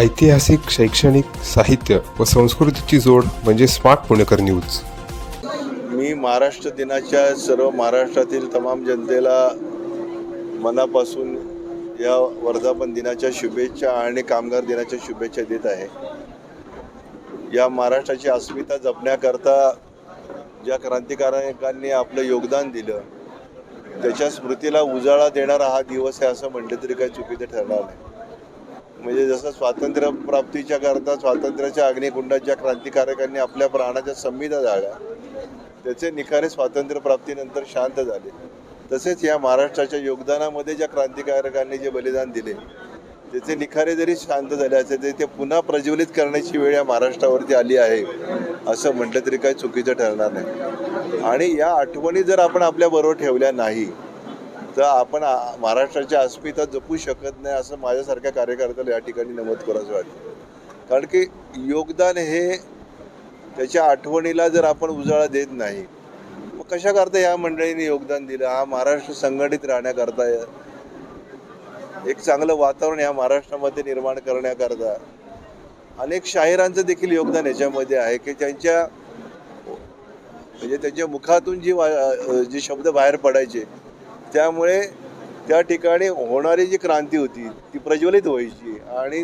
ऐतिहासिक शैक्षणिक साहित्य व संस्कृतीची जोड म्हणजे स्मार्ट पुणेकर न्यूज. मी महाराष्ट्र दिनाच्या सर्व महाराष्ट्रातील तमाम जनतेला मनापासून या वर्धापन दिनाच्या शुभेच्छा आणि कामगार दिनाच्या शुभेच्छा देत आहे. या महाराष्ट्राची अस्मिता जपण्याकरता ज्या क्रांतिकारकांनी आपलं योगदान दिलं त्याच्या स्मृतीला उजाळा देणारा हा दिवस आहे असं म्हटलं तरी काही चुकीचं ठरणार नाही. म्हणजे जसं स्वातंत्र्य प्राप्तीच्या करता स्वातंत्र्याच्या अग्निकुंडात ज्या क्रांतिकारकांनी आपल्या प्राणाच्या संविधा जाळल्या त्याचे निखारे स्वातंत्र्य प्राप्तीनंतर शांत झाले. तसेच या महाराष्ट्राच्या योगदानामध्ये ज्या क्रांतिकारकांनी जे बलिदान दिले त्याचे निखारे जरी शांत झाले असेल तरी ते पुन्हा प्रज्वलित करण्याची वेळ या महाराष्ट्रावरती आली आहे असं म्हटलं तरी काही चुकीचं ठरणार नाही. आणि या आठवणी जर आपण आपल्या बरोबर ठेवल्या नाही तर आपण महाराष्ट्राच्या अस्मिता जपू शकत नाही असं माझ्यासारख्या कार्यकर्त्याला या ठिकाणी नमूद करायचं वाटतं. कारण की योगदान हे त्याच्या आठवणीला जर आपण उजाळा देत नाही मग कशाकरता या मंडळीने योगदान दिलं? हा महाराष्ट्र संघटित राहण्याकरता एक चांगलं वातावरण या महाराष्ट्रामध्ये निर्माण करण्याकरता अनेक शाहिरांचं देखील योगदान याच्यामध्ये आहे की त्यांच्या म्हणजे त्यांच्या मुखातून जी वा- जे शब्द बाहेर पडायचे त्यामुळे त्या ठिकाणी होणारी जी क्रांती होती ती प्रज्वलित व्हायची. आणि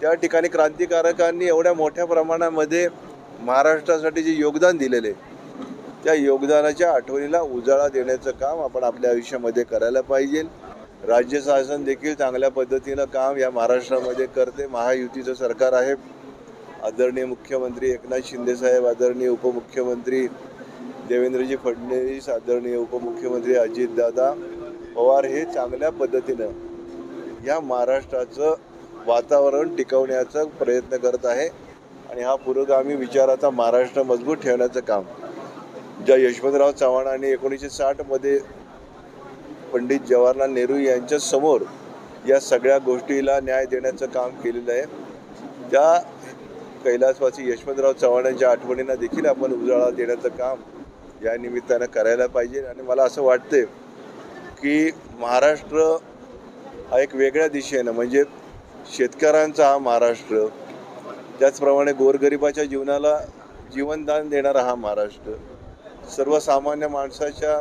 त्या ठिकाणी क्रांतिकारकांनी एवढ्या मोठ्या प्रमाणामध्ये महाराष्ट्रासाठी जे योगदान दिलेले त्या योगदानाच्या आठवणीला उजाळा देण्याचं काम आपण आपल्या आयुष्यामध्ये करायला पाहिजे. राज्य शासन देखील चांगल्या पद्धतीनं काम या महाराष्ट्रामध्ये करते. महायुतीचं सरकार आहे. आदरणीय मुख्यमंत्री एकनाथ शिंदेसाहेब आदरणीय उपमुख्यमंत्री देवेंद्रजी फडणवीस आदरणीय उपमुख्यमंत्री अजितदादा पवार हे चांगल्या पद्धतीनं या महाराष्ट्राचं वातावरण टिकवण्याचा प्रयत्न करत आहे आणि हा पुरोगामी विचाराचा महाराष्ट्र मजबूत ठेवण्याचं काम. ज्या यशवंतराव चव्हाणांनी एकोणीसशे साठमध्ये पंडित जवाहरलाल नेहरू यांच्या समोर या सगळ्या गोष्टीला न्याय देण्याचं काम केलेलं आहे. त्या कैलासवासी यशवंतराव चव्हाणांच्या आठवणींना देखील आपण उजाळा देण्याचं काम या निमित्तानं करायला पाहिजे. आणि मला असं वाटतं की महाराष्ट्र हा एक वेगळ्या दिशेनं म्हणजे शेतकऱ्यांचा हा महाराष्ट्र त्याचप्रमाणे गोरगरिबाच्या जीवनाला जीवनदान देणारा हा महाराष्ट्र सर्वसामान्य माणसाच्या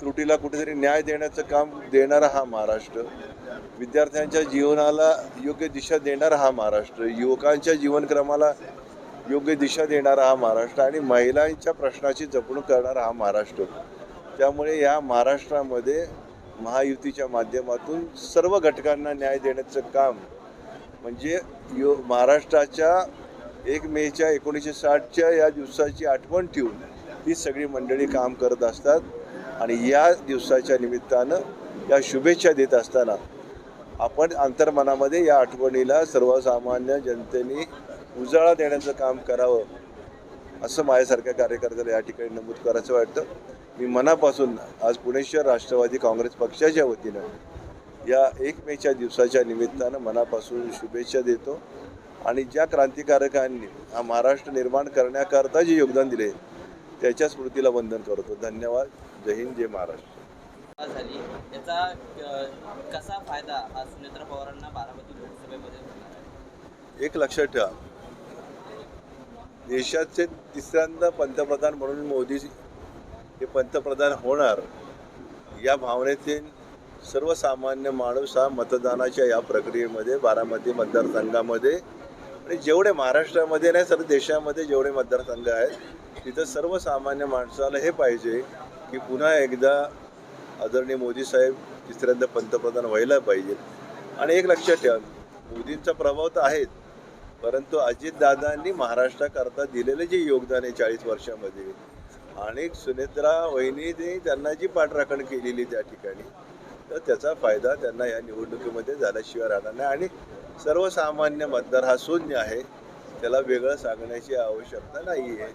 त्रुटीला कुठेतरी न्याय देण्याचं काम देणारा हा महाराष्ट्र विद्यार्थ्यांच्या जीवनाला योग्य दिशा देणारा हा महाराष्ट्र युवकांच्या जीवनक्रमाला योग्य दिशा देणारा हा महाराष्ट्र आणि महिलांच्या प्रश्नाची जपणूक करणारा हा महाराष्ट्र. त्यामुळे या महाराष्ट्रामध्ये महायुतीच्या माध्यमातून सर्व घटकांना न्याय देण्याचं काम म्हणजे यो महाराष्ट्राच्या एक मेच्या एकोणीसशे साठच्या या दिवसाची आठवण ठेवून ही सगळी मंडळी काम करत असतात आणि या दिवसाच्या निमित्तानं या शुभेच्छा देत असताना आपण अंतर्मनामध्ये या आठवणीला सर्वसामान्य जनतेने उजाळा देण्याचं काम करावं असं माझ्यासारख्या कार्यकर्त्याला या ठिकाणी नमूद करायचं वाटतं. मी मनापासून आज पुणे शहर राष्ट्रवादी काँग्रेस पक्षाच्या वतीनं या एक मेच्या दिवसाच्या निमित्तानं मनापासून शुभेच्छा देतो. आणि ज्या क्रांतिकारकांनी हा महाराष्ट्र निर्माण करण्याकरता जे योगदान दिले त्याच्या स्मृतीला वंदन करतो. धन्यवाद. जय हिंद जय महाराष्ट्र. झाली. कसा फायदा हा सुनेत्रा पवारांना बारामती लोकसभेमध्ये एक लक्षात ठेवा. देशाचे तिसऱ्यांदा पंतप्रधान म्हणून मोदी हे पंतप्रधान होणार या भावनेतील सर्वसामान्य माणूस हा मतदानाच्या या प्रक्रियेमध्ये बारामती मतदारसंघामध्ये आणि जेवढे महाराष्ट्रामध्ये नाही सर्व देशामध्ये जेवढे मतदारसंघ आहेत तिथं सर्वसामान्य माणसाला हे पाहिजे की पुन्हा एकदा आदरणीय मोदी साहेब तिसऱ्यांदा पंतप्रधान व्हायला पाहिजे. आणि एक लक्षात ठेवा मोदींचा प्रभाव तर आहेच. परंतु अजितदादांनी महाराष्ट्राकरता दिलेलं जे योगदान आहे चाळीस वर्षामध्ये आणि सुनेत्रा वहिनीने त्यांना जी पाठराखण केलेली त्या ठिकाणी तर त्याचा फायदा त्यांना या निवडणुकीमध्ये झाल्याशिवाय राहणार नाही. आणि सर्वसामान्य मतदार हा शून्य आहे त्याला वेगळं सांगण्याची आवश्यकता नाही आहे